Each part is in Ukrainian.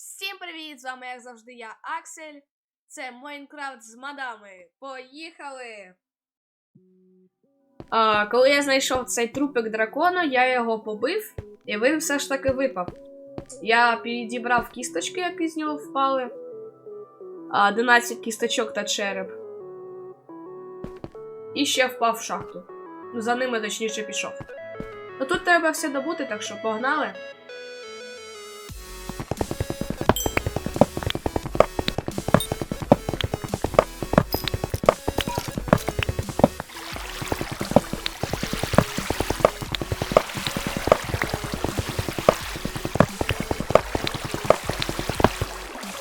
Всім привіт! З вами, як завжди, я Аксель. Це Майнкрафт з мадами. Поїхали! А, коли я знайшов цей трупик дракона, я його побив, і він все ж таки випав. Я підібрав кісточки, які з нього впали. 11 кісточок та череп. І ще впав в шахту. Ну, за ними точніше пішов. Ну тут треба все добути, так що погнали.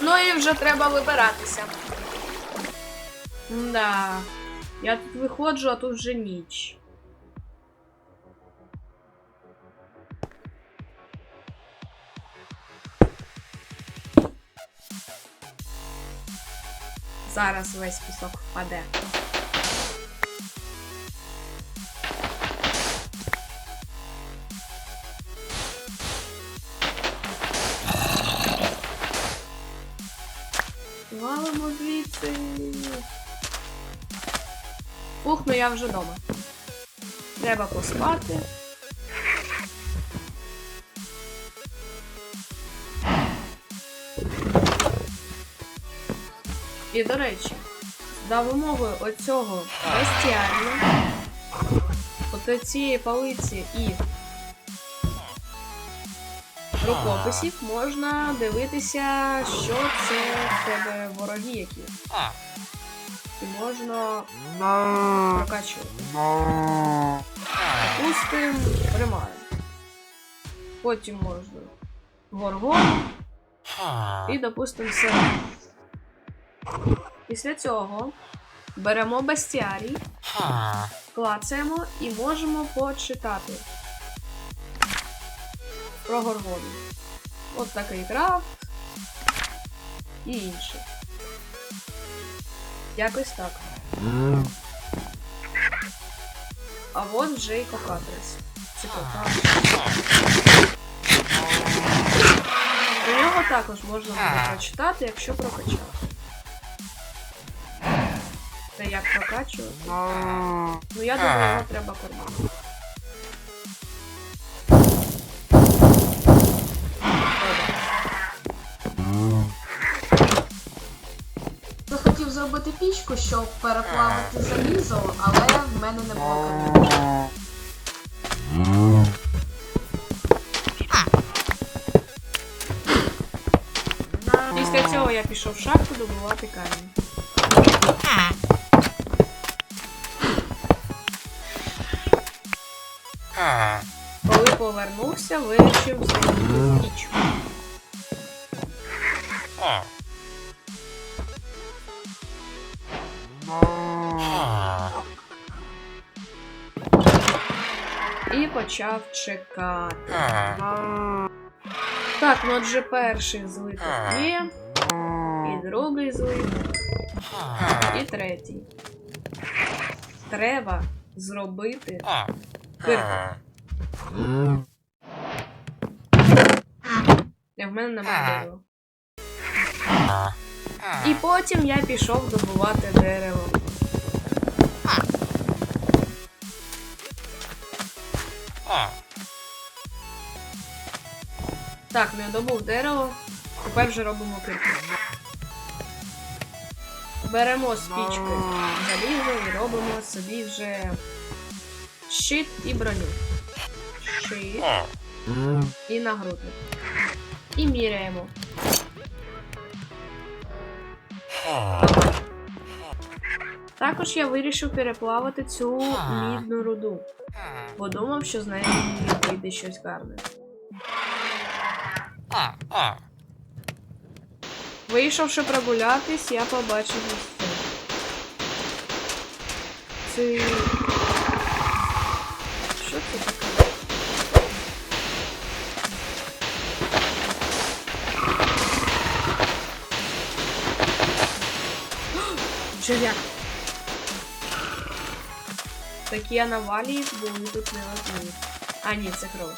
Ну і вже треба вибиратися. Да. Я тут виходжу, а тут вже ніч. Зараз весь пісок впаде. Валимо звідси. Ух, ну я вже вдома. Треба поспати. І до речі, за вимогою оцього бестіарія, от цієї палиці і рукописів можна дивитися, що це в тебе вороги які. І можна прокачувати. Допустим, примаємо. Потім можна горгон і, допустим, сирен. Після цього беремо бестіарій, клацаємо і можемо почитати про горгони. От такий крафт і інше. Якось так. А от вже і кокатрис. Чи кокатрис. Про нього також можна буде прочитати, якщо прокачати. Це як прокачувати. Ну я думаю, його треба кормити. Пічку, щоб переплавити залізо, але в мене не було каміння. Після цього я пішов в шахту добувати камінь. Коли повернувся, вирішив І почав чекати. Так, ну отже перший злиток є, і другий злиток, і третій. Треба зробити кирку. Як в мене немає дерева. І потім я пішов добувати дерево. Так, я добув дерево. Тепер вже робимо кирку. Беремо з пічки залізо і робимо собі вже щит і броню. Щит і нагрудник. І міряємо. Також я вирішив переплавати цю мідну руду. Бо думав, що з нею вийде щось гарне. Вийшовши прогулятись, я побачив ось це. Це... Що це таке? Черв'як. Такі аномалії були тут не одні. А ні, це кров.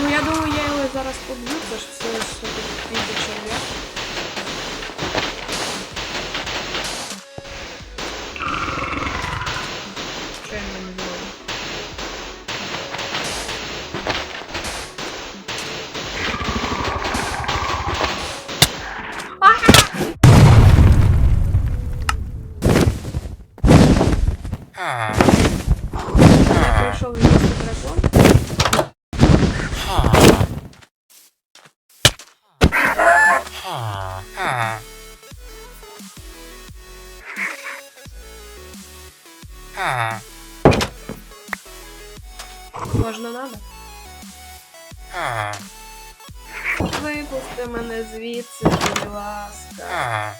Ну я думаю, я його зараз поб'ю, це ж все піде черв'як. Я не зробив? Я пройшов дракон. Можна надо? Випусти мене звідси, будь ласка.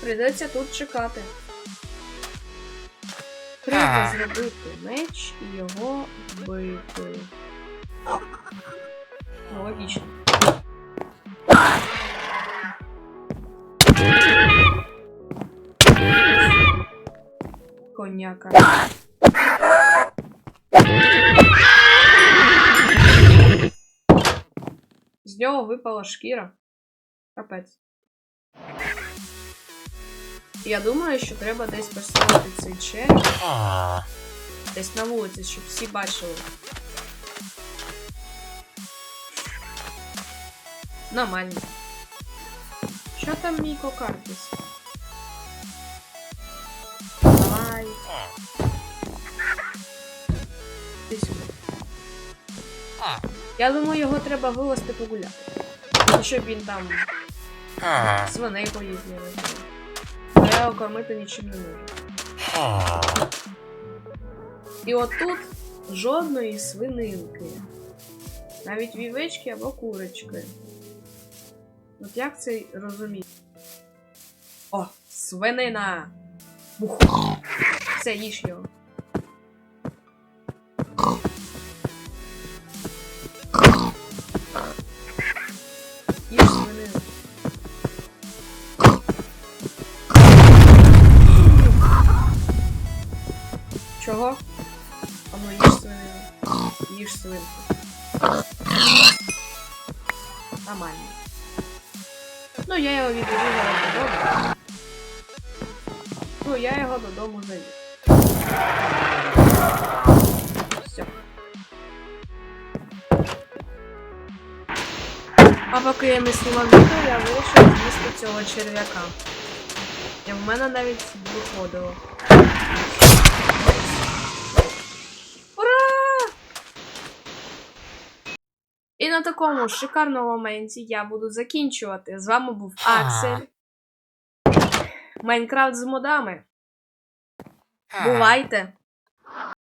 Прийдеться тут чекати. Треба зробити меч і його вбити. Логічно. Коняка. З нього випала шкіра. Капець. Я думаю, що треба десь поставити цей череп. Десь на вулиці, щоб всі бачили. Нормально. Що там мій кокартіс? Сюди. Я думаю, його треба вивезти погуляти. Щоб він там свиней поїздив. не я його нічим не можу. І отут жодної свининки. Навіть вівечки або курочки. От як це розуміти? О, свинина! Все, їж його. Їж свинину. Чого? А ну їж свинину. Їж свинку. Нормально. Ну, я його відведу зараз додому. Ну, я його додому завів. Все. А поки я не знімав відео, я вирішив з'їсти цього черв'яка. І в мене навіть виходило. Ура! І на такому шикарному моменті я буду закінчувати. З вами був Аксель. Майнкрафт з модами. Бувайте!